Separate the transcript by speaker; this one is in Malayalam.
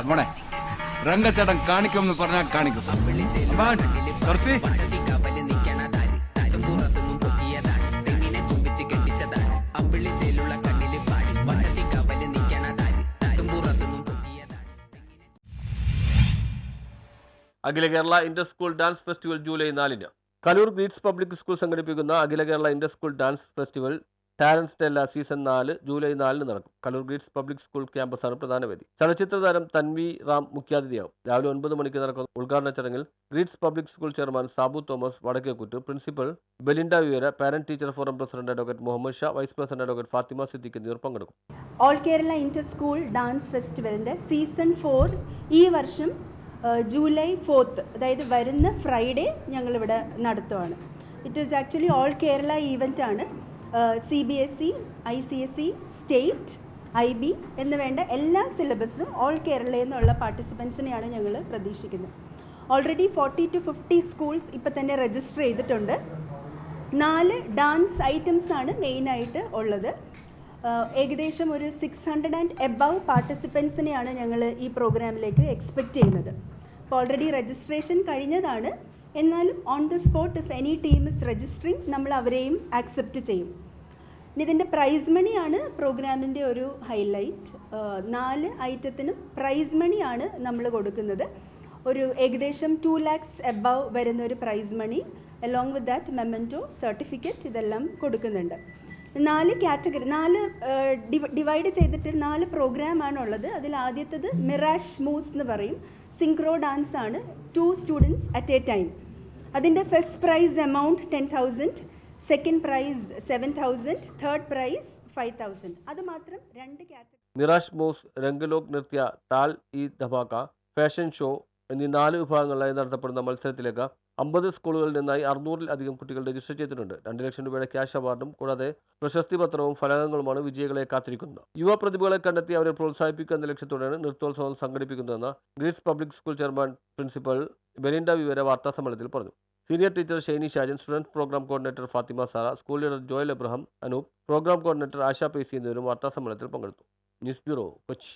Speaker 1: മോനെ. രംഗച്ചേട്ടൻ കാണിക്കുമെന്ന് പറഞ്ഞാൽ കാണിക്കും.
Speaker 2: അഖില Kerala inter school dance festival July നാലിന്. കലൂർ ഗ്രീറ്റ്സ് പബ്ലിക് സ്കൂൾ സംഘടിപ്പിക്കുന്ന അഖില Kerala inter school dance festival talent Stella season നാല് ജൂലൈ നാലിന് നടക്കും. കലൂർ ഗ്രീറ്റ്സ് പബ്ലിക് സ്കൂൾ ക്യാമ്പസാണ് പ്രധാന വേദി. ചലച്ചിത്ര താരം തൻവി റാം മുഖ്യാതിഥിയാവും. രാവിലെ ഒൻപത് മണിക്ക് നടക്കുന്ന ഉദ്ഘാടന ചടങ്ങിൽ Greets public school chairman Sabu Thomas Vadakkekutt principal Belinda Vivera parent teacher forum president advocate Muhammad Shah vice president advocate Fathima Siddique എന്നിവർ പങ്കെടുക്കും.
Speaker 3: All Kerala inter school dance ഫെസ്റ്റിവലിന്റെ season four ഈ വർഷം ജൂലൈ ഫോർത്ത് അതായത് വരുന്ന ഫ്രൈഡേ ഞങ്ങളിവിടെ നടത്തുവാണ്. It is actually all Kerala event ആണ്. C B S E I C S E state I B എന്ന് വേണ്ട എല്ലാ സിലബസും ഓൾ കേരളയിൽ നിന്നുള്ള പാർട്ടിസിപ്പൻസിനെയാണ് ഞങ്ങൾ പ്രതീക്ഷിക്കുന്നത്. Already forty two fifty schools ഇപ്പം തന്നെ രജിസ്റ്റർ ചെയ്തിട്ടുണ്ട്. നാല് ഡാൻസ് ഐറ്റംസ് ആണ് മെയിനായിട്ട് ഉള്ളത്. ഏകദേശം ഒരു സിക്സ് ഹൺഡ്രഡ് ആൻഡ് എബവ് പാർട്ടിസിപ്പൻസിനെയാണ് ഞങ്ങൾ ഈ പ്രോഗ്രാമിലേക്ക് എക്സ്പെക്റ്റ് ചെയ്യുന്നത്. അപ്പോൾ ഓൾറെഡി രജിസ്ട്രേഷൻ കഴിഞ്ഞതാണ്. എന്നാലും on the spot if any team is registering നമ്മൾ അവരെയും ആക്സെപ്റ്റ് ചെയ്യും. ഇതിന്റെ പ്രൈസ് മണിയാണ് പ്രോഗ്രാമിന്റെ ഒരു ഹൈലൈറ്റ് നാല് ഐറ്റത്തിനും പ്രൈസ് മണിയാണ് നമ്മൾ കൊടുക്കുന്നത്. ഒരു ഏകദേശം ടു ലാക്സ് എബവ് വരുന്ന ഒരു prize money along with that memento certificate ഇതെല്ലാം കൊടുക്കുന്നുണ്ട്. നാല് കാറ്റഗറി നാല് ഡിവൈഡ് ചെയ്തിട്ട് നാല് പ്രോഗ്രാമാണ് ഉള്ളത് അതിൽ ആദ്യത്തേത് മിറാഷ് മൂസ് എന്ന് പറയും. സിങ്ക്രോ ഡാൻസ് ആണ്. Two students at a time അതിന്റെ first prize amount ten thousand second prize seven thousand third prize five thousand അത് മാത്രം രണ്ട് കാറ്റഗറി
Speaker 2: നിറാഷ് ബോസ് രംഗലോക് നൃത്യ താൽ ഇ ധമാക്ക ഫാഷൻ ഷോ എന്നീ നാല് വിഭാഗങ്ങളിലായി നടത്തപ്പെടുന്ന മത്സരത്തിലേക്ക് അമ്പത് സ്കൂളുകളിൽ നിന്നായി അറുന്നൂറിലധികം കുട്ടികൾ രജിസ്റ്റർ ചെയ്തിട്ടുണ്ട്. രണ്ട് ലക്ഷം രൂപയുടെ ക്യാഷ് അവാർഡും കൂടാതെ പ്രശസ്തി പത്രവും ഫലകങ്ങളുമാണ് വിജയികളെ കാത്തിരിക്കുന്നത്. യുവ പ്രതിഭകളെ കണ്ടെത്തി അവരെ പ്രോത്സാഹിപ്പിക്കുക എന്ന ലക്ഷ്യത്തോടെയാണ് നൃത്തോത്സവം സംഘടിപ്പിക്കുന്നതെന്ന് Greets public school chairman principal Belinda Vivera വാർത്താ സമ്മേളനത്തിൽ പറഞ്ഞു. Senior teacher Shainy Shajan students program coordinator Fathima Sara school leader Joel Abraham Anoop program coordinator Asha Pesi എന്നിവരും വാർത്താ സമ്മേളനത്തിൽ പങ്കെടുത്തു. News bureau Kochi.